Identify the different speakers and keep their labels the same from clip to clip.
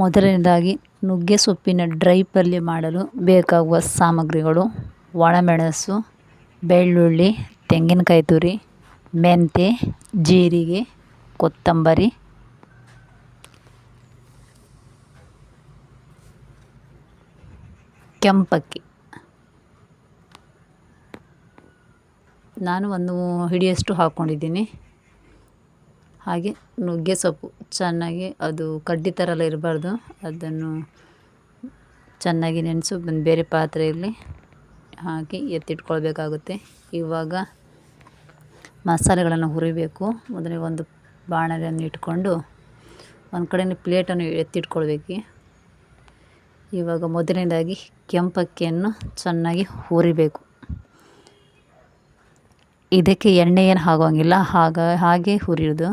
Speaker 1: ಮೊದಲನೇದಾಗಿ ನುಗ್ಗೆ ಸೊಪ್ಪಿನ ಡ್ರೈ ಪಲ್ಯ ಮಾಡಲು ಬೇಕಾಗುವ ಸಾಮಗ್ರಿಗಳು ಒಣಮೆಣಸು, ಬೆಳ್ಳುಳ್ಳಿ, ತೆಂಗಿನಕಾಯಿ ತುರಿ ಮೆಂತ್ಯ ಜೀರಿಗೆ, ಕೊತ್ತಂಬರಿ, ಕೆಂಪಕ್ಕಿ. ನಾನು ಒಂದು ಹಿಡಿಯಷ್ಟು ಹಾಕ್ಕೊಂಡಿದ್ದೀನಿ ಹಾಗೆ ನುಗ್ಗೆ ಸೊಪ್ಪು. ಚೆನ್ನಾಗಿ ಅದು ಕಡ್ಡಿ ಥರ ಎಲ್ಲ ಇರಬಾರ್ದು. ಅದನ್ನು ಚೆನ್ನಾಗಿ ನೆನೆಸು ಬಂದು ಬೇರೆ ಪಾತ್ರೆಯಲ್ಲಿ ಹಾಕಿ ಎತ್ತಿಟ್ಕೊಳ್ಬೇಕಾಗುತ್ತೆ. ಇವಾಗ ಮಸಾಲೆಗಳನ್ನು ಹುರಿಬೇಕು. ಮೊದಲಿಗೆ ಒಂದು ಬಾಣಲೆಯನ್ನು ಇಟ್ಕೊಂಡು ಒಂದು ಕಡೆಯೂ ಪ್ಲೇಟನ್ನು ಎತ್ತಿಟ್ಕೊಳ್ಬೇಕು. ಇವಾಗ ಮೊದಲನೇದಾಗಿ ಕೆಂಪಕ್ಕಿಯನ್ನು ಚೆನ್ನಾಗಿ ಹುರಿಬೇಕು. ಇದಕ್ಕೆ ಎಣ್ಣೆ ಏನು ಆಗೋಂಗಿಲ್ಲ ಹಾಗ, ಹಾಗೆ ಹುರಿಯೋದು.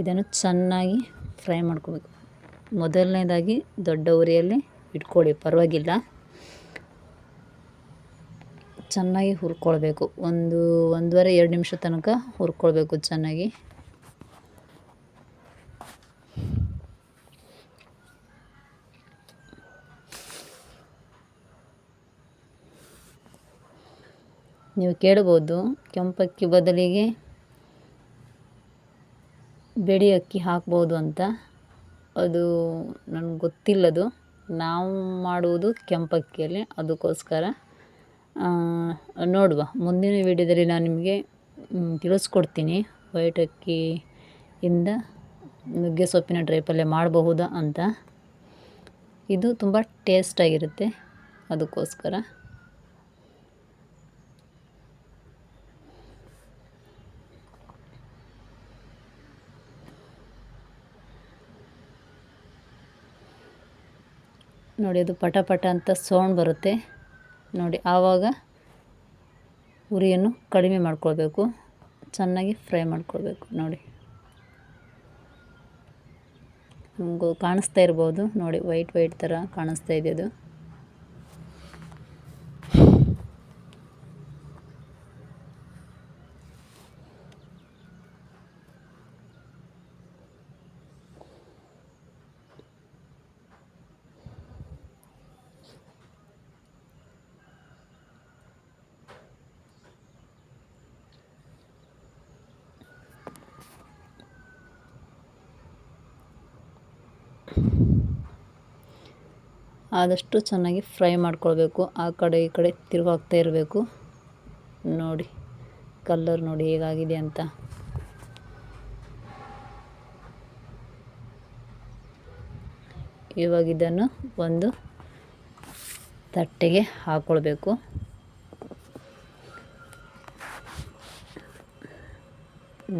Speaker 1: ಇದನ್ನು ಚೆನ್ನಾಗಿ ಫ್ರೈ ಮಾಡ್ಕೋಬೇಕು. ಮೊದಲನೇದಾಗಿ ದೊಡ್ಡ ಉರಿಯಲ್ಲಿ ಇಟ್ಕೊಳ್ಳಿ, ಪರವಾಗಿಲ್ಲ. ಚೆನ್ನಾಗಿ ಹುರ್ಕೊಳ್ಬೇಕು. ಒಂದು ಒಂದೂವರೆ, ಎರಡು ನಿಮಿಷ ತನಕ ಹುರ್ಕೊಳ್ಬೇಕು ಚೆನ್ನಾಗಿ. ನೀವು ಕೇಳ್ಬೋದು, ಕೆಂಪಕ್ಕಿ ಬದಲಿಗೆ ಬಿಳಿ ಅಕ್ಕಿ ಹಾಕ್ಬೋದು ಅಂತ. ಅದು ನನಗೆ ಗೊತ್ತಿಲ್ಲದು. ನಾವು ಮಾಡುವುದು ಕೆಂಪಕ್ಕಿಯಲ್ಲಿ ಅದಕ್ಕೋಸ್ಕರ ನೋಡುವ. ಮುಂದಿನ ವಿಡಿಯೋದಲ್ಲಿ ನಾನು ನಿಮಗೆ ತಿಳಿಸ್ಕೊಡ್ತೀನಿ. ವೈಟ್ ಅಕ್ಕಿಯಿಂದ ನುಗ್ಗೆ ಸೊಪ್ಪಿನ ಡ್ರೈ ಪಲ್ಯ ಮಾಡಬಹುದಾ ಅಂತ. ಇದು ತುಂಬ ಟೇಸ್ಟಾಗಿರುತ್ತೆ ಅದಕ್ಕೋಸ್ಕರ. ನೋಡಿ ಅದು ಪಟ ಪಟ ಅಂತ ಸೌಂಡ್ ಬರುತ್ತೆ. ನೋಡಿ ಆವಾಗ ಉರಿಯನ್ನು ಕಡಿಮೆ ಮಾಡ್ಕೊಳ್ಬೇಕು. ಚೆನ್ನಾಗಿ ಫ್ರೈ ಮಾಡ್ಕೊಳ್ಬೇಕು ನೋಡಿ. ನಮಗೂ ಕಾಣಿಸ್ತಾ ಇರ್ಬೋದು. ನೋಡಿ ವೈಟ್ ವೈಟ್ ಥರ ಕಾಣಿಸ್ತಾ ಇದೆ ಅದು. ಆದಷ್ಟು ಚೆನ್ನಾಗಿ ಫ್ರೈ ಮಾಡ್ಕೊಳ್ಬೇಕು. ಆ ಕಡೆ ಈ ಕಡೆ ತಿರುಗಾಗ್ತಾ ಇರಬೇಕು. ನೋಡಿ, ಕಲ್ಲರ್ ನೋಡಿ ಹೇಗಾಗಿದೆ ಅಂತ. ಇವಾಗ ಇದನ್ನು ಒಂದು ತಟ್ಟೆಗೆ ಹಾಕ್ಕೊಳ್ಬೇಕು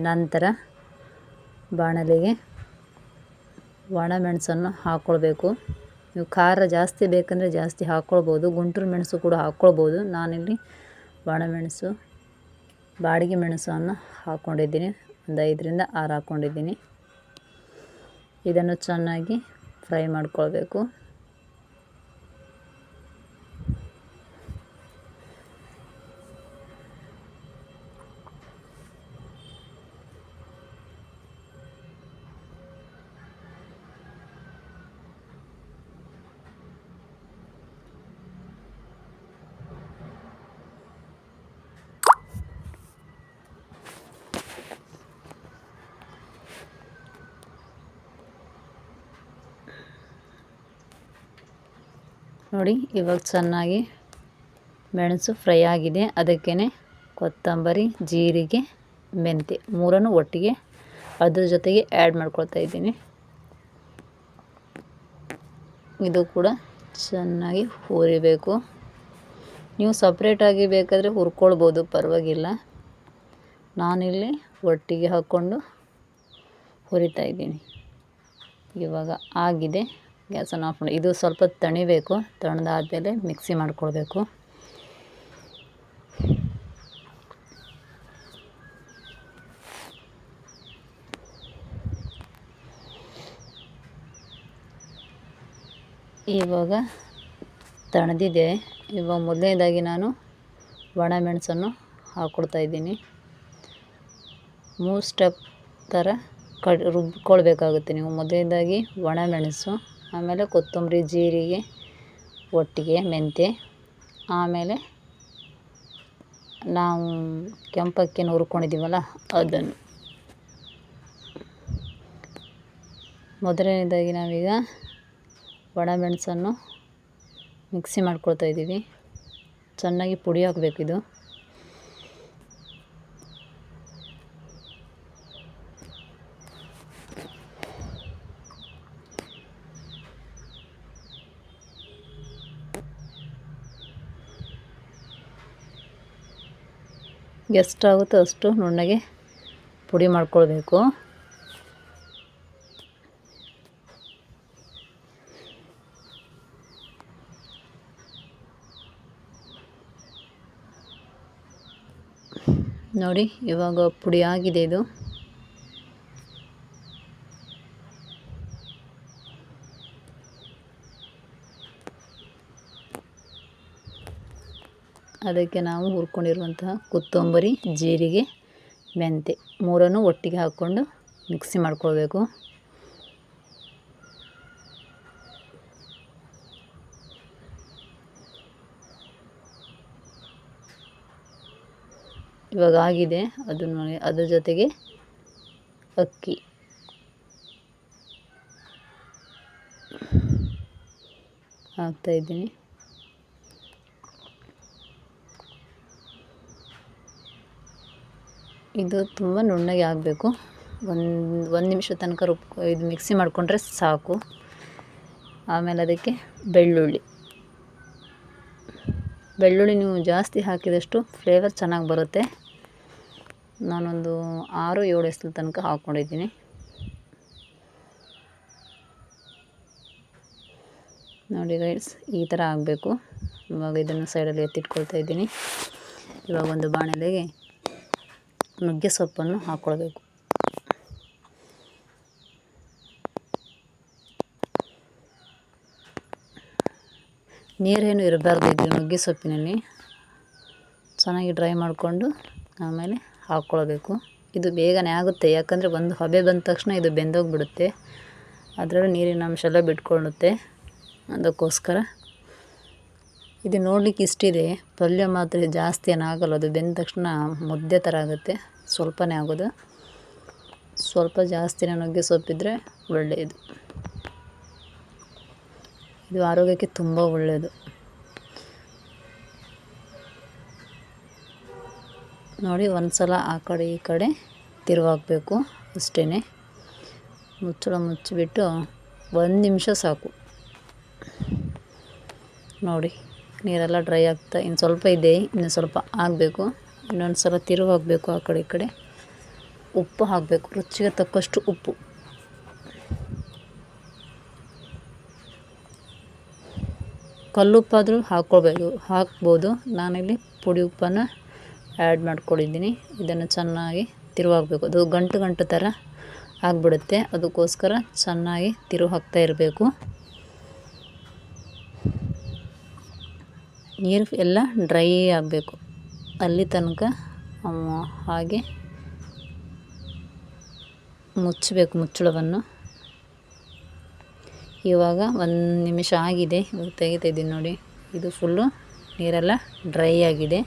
Speaker 1: ನಂತರ ಬಾಣಲೆಗೆ ಒಣಮೆಣಸನ್ನು ಹಾಕ್ಕೊಳ್ಬೇಕು ನೀವು ಖಾರ ಜಾಸ್ತಿ ಬೇಕಂದರೆ ಜಾಸ್ತಿ ಹಾಕ್ಕೊಳ್ಬೋದು. ಗುಂಟೂರು ಮೆಣಸು ಕೂಡ ಹಾಕ್ಕೊಳ್ಬೋದು. ನಾನಿಲ್ಲಿ ಒಣಮೆಣಸು ಬಾಡಿಗೆ ಮೆಣಸನ್ನು ಹಾಕ್ಕೊಂಡಿದ್ದೀನಿ. ಒಂದು ಐದರಿಂದ ಆರು ಹಾಕ್ಕೊಂಡಿದ್ದೀನಿ. ಇದನ್ನು ಚೆನ್ನಾಗಿ ಫ್ರೈ ಮಾಡ್ಕೊಳ್ಬೇಕು. ನೋಡಿ, ಇವಾಗ ಚೆನ್ನಾಗಿ ಮೆಣಸು ಫ್ರೈ ಆಗಿದೆ. ಅದಕ್ಕೇ ಕೊತ್ತಂಬರಿ, ಜೀರಿಗೆ ಮೆಂತೆ ಮೂರನ್ನು ಒಟ್ಟಿಗೆ ಅದ್ರ ಜೊತೆಗೆ ಆ್ಯಡ್ ಮಾಡ್ಕೊಳ್ತಾ ಇದ್ದೀನಿ. ಇದು ಕೂಡ ಚೆನ್ನಾಗಿ ಹುರಿಬೇಕು. ನೀವು ಸಪ್ರೇಟಾಗಿ ಬೇಕಾದರೆ ಹುರ್ಕೊಳ್ಬೋದು, ಪರವಾಗಿಲ್ಲ. ನಾನಿಲ್ಲಿ ಒಟ್ಟಿಗೆ ಹಾಕ್ಕೊಂಡು ಹುರಿತಾ ಇದ್ದೀನಿ. ಇವಾಗ ಆಗಿದೆ. ಗ್ಯಾಸನ್ನು ಆಫ್ ಮಾಡಿ ಇದು ಸ್ವಲ್ಪ ತಣಿಬೇಕು. ತಣ್ಣದಾದಮೇಲೆ ಮಿಕ್ಸಿ ಮಾಡ್ಕೊಳ್ಬೇಕು. ಇವಾಗ ತಣದಿದೆ. ಇವಾಗ ಮೊದಲನೇದಾಗಿ ನಾನು ಒಣಮೆಣಸನ್ನು ಹಾಕ್ಕೊಡ್ತಾ ಇದ್ದೀನಿ. ಮೂರು ಸ್ಟೆಪ್ ಥರ ಕಡ್ ರುಬ್ಕೊಳ್ಬೇಕಾಗುತ್ತೆ ನೀವು. ಮೊದಲನೇದಾಗಿ ಒಣಮೆಣಸು ಆಮೇಲೆ ಕೊತ್ತಂಬರಿ ಜೀರಿಗೆ, ಒಟ್ಟಿಗೆ ಮೆಂತ್ಯ, ಆಮೇಲೆ ನಾವು ಕೆಂಪಕ್ಕಿನ ಹುರ್ಕೊಂಡಿದ್ದೀವಲ್ಲ ಅದನ್ನು. ಮೊದಲನೇದಾಗಿ ನಾವೀಗ ಒಣಮೆಣಸನ್ನು ಮಿಕ್ಸಿ ಮಾಡ್ಕೊಳ್ತಾ ಇದ್ದೀವಿ. ಚೆನ್ನಾಗಿ ಪುಡಿ ಹಾಕಬೇಕಿದು ಎಷ್ಟಾಗುತ್ತೋ ಅಷ್ಟು ನುಣ್ಣಗೆ ಪುಡಿ ಮಾಡ್ಕೊಳ್ಬೇಕು. ನೋಡಿ ಇವಾಗ ಪುಡಿ ಆಗಿದೆ ಇದು. ಅದಕ್ಕೆ ನಾವು ಹುರ್ಕೊಂಡಿರುವಂತಹ ಕೊತ್ತಂಬರಿ, ಜೀರಿಗೆ ಮೆಂತೆ ಮೂರನ್ನು ಒಟ್ಟಿಗೆ ಹಾಕ್ಕೊಂಡು ಮಿಕ್ಸಿ ಮಾಡ್ಕೊಳ್ಬೇಕು. ಇವಾಗ ಆಗಿದೆ. ಅದನ್ನು ಅದ್ರ ಜೊತೆಗೆ ಅಕ್ಕಿ. ಹಾಕ್ತಾಯಿದ್ದೀನಿ ಇದು ತುಂಬ ನುಣ್ಣಗೆ ಆಗಬೇಕು. ಒಂದು ಒಂದು ನಿಮಿಷ ತನಕ ರುಬ್ ಇದು ಮಿಕ್ಸಿ ಮಾಡಿಕೊಂಡ್ರೆ ಸಾಕು. ಆಮೇಲೆ ಅದಕ್ಕೆ ಬೆಳ್ಳುಳ್ಳಿ. ಬೆಳ್ಳುಳ್ಳಿ ನೀವು ಜಾಸ್ತಿ ಹಾಕಿದಷ್ಟು ಫ್ಲೇವರ್ ಚೆನ್ನಾಗಿ ಬರುತ್ತೆ. ನಾನೊಂದು ಆರು, ಏಳು ಎಸ್ಲು ತನಕ ಹಾಕ್ಕೊಂಡಿದ್ದೀನಿ ನೋಡಿ ಗೈಡ್ಸ್ ಈ ಥರ ಆಗಬೇಕು. ಇವಾಗ ಇದನ್ನು ಸೈಡಲ್ಲಿ ಎತ್ತಿಟ್ಕೊಳ್ತಾ ಇದ್ದೀನಿ. ಇವಾಗ ಒಂದು ಬಾಣಲೆಗೆ ನುಗ್ಗೆ ಸೊಪ್ಪನ್ನು ಹಾಕ್ಕೊಳ್ಬೇಕು ನೀರೇನು ಇರಬಾರ್ದು ಇದು ನುಗ್ಗೆ ಸೊಪ್ಪಿನಲ್ಲಿ. ಚೆನ್ನಾಗಿ ಡ್ರೈ ಮಾಡಿಕೊಂಡು ಆಮೇಲೆ ಹಾಕ್ಕೊಳ್ಬೇಕು ಇದು ಬೇಗನೆ ಆಗುತ್ತೆ, ಯಾಕಂದರೆ ಒಂದು ಹಬೆ ಬಂದ ತಕ್ಷಣ ಇದು ಬೆಂದೋಗಿಬಿಡುತ್ತೆ. ಅದರಲ್ಲೂ ನೀರಿನ ಅಂಶ ಎಲ್ಲ ಬಿಟ್ಕೊಳ್ಳುತ್ತೆ. ಅದಕ್ಕೋಸ್ಕರ ಇದು ನೋಡ್ಲಿಕ್ಕೆ ಇಷ್ಟಿದೆ. ಪಲ್ಯ ಮಾತ್ರ ಜಾಸ್ತಿ ಏನಾಗಲ್ಲ ಅದು ಬೆಂದ ತಕ್ಷಣ ಮುದ್ದೆ ಥರ ಆಗುತ್ತೆ. ಸ್ವಲ್ಪನೇ ಆಗೋದು. ಸ್ವಲ್ಪ ಜಾಸ್ತಿನೇ ನುಗ್ಗೆ ಸೊಪ್ಪಿದ್ರೆ ಒಳ್ಳೆಯದು. ಇದು ಆರೋಗ್ಯಕ್ಕೆ ತುಂಬ ಒಳ್ಳೆಯದು. ನೋಡಿ ಒಂದು ಸಲ ಆ ಕಡೆ ಈ ಕಡೆ ತಿರುವಾಕಬೇಕು ಅಷ್ಟೇ ಮುಚ್ಚಳ ಮುಚ್ಚಿಬಿಟ್ಟು ಒಂದು ನಿಮಿಷ ಸಾಕು. ನೋಡಿ. ನೀರೆಲ್ಲ ಡ್ರೈ ಆಗ್ತಾ ಇನ್ನು ಸ್ವಲ್ಪ ಇದೆ, ಇನ್ನು ಸ್ವಲ್ಪ ಆಗಬೇಕು. ಇನ್ನೊಂದು ಸಲ ತಿರುವು ಹಾಕಬೇಕು ಆ ಕಡೆ ಈ ಕಡೆ. ಉಪ್ಪು ಹಾಕಬೇಕು, ರುಚಿಗೆ ತಕ್ಕಷ್ಟು ಉಪ್ಪು. ಕಲ್ಲುಪ್ಪಾದರೂ ಹಾಕ್ಕೊಳ್ಬೇಕು, ಹಾಕ್ಬೋದು. ನಾನಿಲ್ಲಿ ಪುಡಿ ಉಪ್ಪನ್ನು ಆ್ಯಡ್ ಮಾಡ್ಕೊಂಡಿದ್ದೀನಿ. ಇದನ್ನು ಚೆನ್ನಾಗಿ ತಿರುವಾಗಬೇಕು ಅದು ಗಂಟು ಗಂಟು ಥರ ಆಗಿಬಿಡುತ್ತೆ. ಅದಕ್ಕೋಸ್ಕರ ಚೆನ್ನಾಗಿ ತಿರುವು ಹಾಕ್ತಾ ಇರಬೇಕು. ನೀರು ಎಲ್ಲ ಡ್ರೈ ಆಗಬೇಕು. ಅಲ್ಲಿ ತನಕ ಹಾಗೆ ಮುಚ್ಚಬೇಕು ಮುಚ್ಚಳವನ್ನು. ಇವಾಗ ಒಂದು ನಿಮಿಷ ಆಗಿದೆ. ಇವಾಗ ತೆಗಿತಾಯಿದ್ದೀನಿ ನೋಡಿ. ಇದು ಫುಲ್ಲು ನೀರೆಲ್ಲ ಡ್ರೈ ಆಗಿದೆ.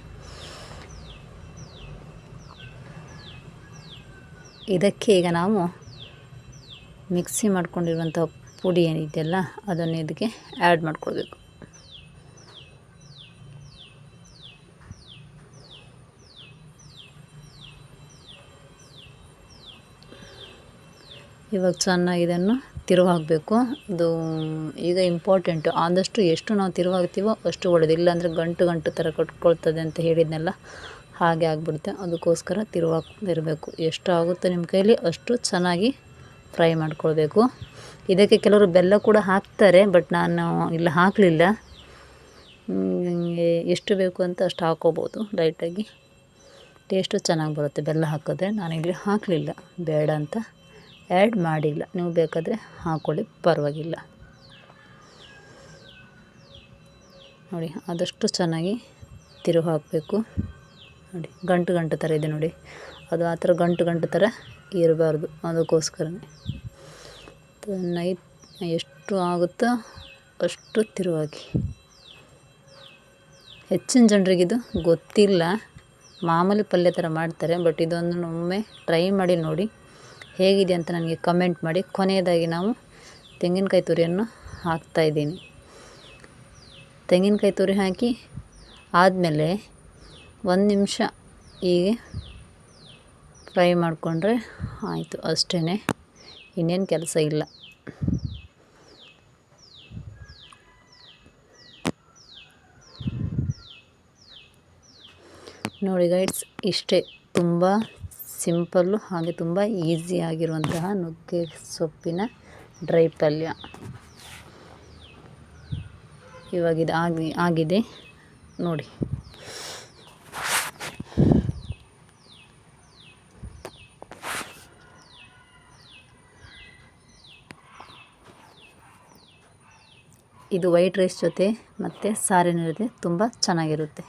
Speaker 1: ಇದಕ್ಕೆ ಈಗ ನಾವು ಮಿಕ್ಸಿ ಮಾಡ್ಕೊಂಡಿರುವಂಥ ಪುಡಿ ಏನಿದೆಯಲ್ಲ, ಅದನ್ನು ಇದಕ್ಕೆ ಆ್ಯಡ್ ಮಾಡ್ಕೊಳ್ಬೇಕು. ಇವಾಗ ಚೆನ್ನಾಗಿ ಇದನ್ನು ತಿರುವಾಗಬೇಕು ಅದು ಈಗ ಇಂಪಾರ್ಟೆಂಟು ಆದಷ್ಟು ಎಷ್ಟು ನಾವು ತಿರುವಾಗ್ತೀವೋ ಅಷ್ಟು ಒಳ್ಳೆಯದು ಇಲ್ಲಾಂದರೆ ಗಂಟು ಗಂಟು ಥರ ಕಟ್ಕೊಳ್ತದೆ ಅಂತ ಹೇಳಿದ್ನೆಲ್ಲ, ಹಾಗೆ ಆಗಿಬಿಡುತ್ತೆ. ಅದಕ್ಕೋಸ್ಕರ ತಿರುವು ಇರಬೇಕು ಎಷ್ಟು ಆಗುತ್ತೋ ನಿಮ್ಮ ಕೈಲಿ ಅಷ್ಟು ಚೆನ್ನಾಗಿ ಫ್ರೈ ಮಾಡ್ಕೊಳ್ಬೇಕು. ಇದಕ್ಕೆ ಕೆಲವರು ಬೆಲ್ಲ ಕೂಡ ಹಾಕ್ತಾರೆ, ಬಟ್ ನಾನು ಇಲ್ಲ, ಹಾಕಲಿಲ್ಲ. ಎಷ್ಟು ಬೇಕು ಅಂತ ಅಷ್ಟು ಹಾಕೋಬೋದು. ಲೈಟಾಗಿ ಟೇಸ್ಟು ಚೆನ್ನಾಗಿ ಬರುತ್ತೆ. ಬೆಲ್ಲ ಹಾಕಿದ್ರೆ ನಾನು ಇಲ್ಲಿ ಹಾಕಲಿಲ್ಲ. ಬೇಡ ಅಂತ. ಆ್ಯಡ್ ಮಾಡಿಲ್ಲ. ನೀವು ಬೇಕಾದರೆ ಹಾಕ್ಕೊಳ್ಳಿ ಪರವಾಗಿಲ್ಲ. ನೋಡಿ, ಆದಷ್ಟು ಚೆನ್ನಾಗಿ ತಿರುವು ಹಾಕಬೇಕು. ನೋಡಿ, ಗಂಟು ಗಂಟು ಥರ ಇದೆ ನೋಡಿ. ಅದು ಆ ಥರ ಗಂಟು ಗಂಟು ಥರ ಇರಬಾರ್ದು. ಅದಕ್ಕೋಸ್ಕರನೇ ನೈಟ್ ಎಷ್ಟು ಆಗುತ್ತೋ ಅಷ್ಟು ತಿರುವಾಗಿ ಹೆಚ್ಚಿನ ಜನರಿಗಿದು ಗೊತ್ತಿಲ್ಲ. ಮಾಮೂಲಿ ಪಲ್ಯ ಥರ ಮಾಡ್ತಾರೆ, ಬಟ್ ಇದೊಂದು ಒಮ್ಮೆ ಟ್ರೈ ಮಾಡಿ ನೋಡಿ. ಹೇಗಿದೆ ಅಂತ ನನಗೆ ಕಮೆಂಟ್ ಮಾಡಿ. ಕೊನೆಯದಾಗಿ ನಾವು ತೆಂಗಿನಕಾಯಿ ತುರಿಯನ್ನು ಹಾಕ್ತಾಯಿದ್ದೀನಿ ತೆಂಗಿನಕಾಯಿ ತುರಿ ಹಾಕಿ ಆದಮೇಲೆ ಒಂದು ನಿಮಿಷ ಹೀಗೆ ಫ್ರೈ ಮಾಡಿಕೊಂಡ್ರೆ ಆಯಿತು. ಅಷ್ಟೇ ಇನ್ನೇನು ಕೆಲಸ ಇಲ್ಲ. ನೋಡಿ ಗೈಡ್ಸ್ ಇಷ್ಟೇ. ತುಂಬ ಸಿಂಪಲ್ಲು ಹಾಗೆ ತುಂಬ ಈಸಿ ಆಗಿರುವಂತಹ ನುಗ್ಗೆ ಸೊಪ್ಪಿನ ಡ್ರೈ ಪಲ್ಯ. ಇವಾಗ ಇದು ಆಗಿ, ಆಗಿದೆ. ನೋಡಿ. ಇದು ವೈಟ್ ರೈಸ್ ಜೊತೆ ಮತ್ತು ಸಾರಿನ ಜೊತೆ ತುಂಬ ಚೆನ್ನಾಗಿರುತ್ತೆ.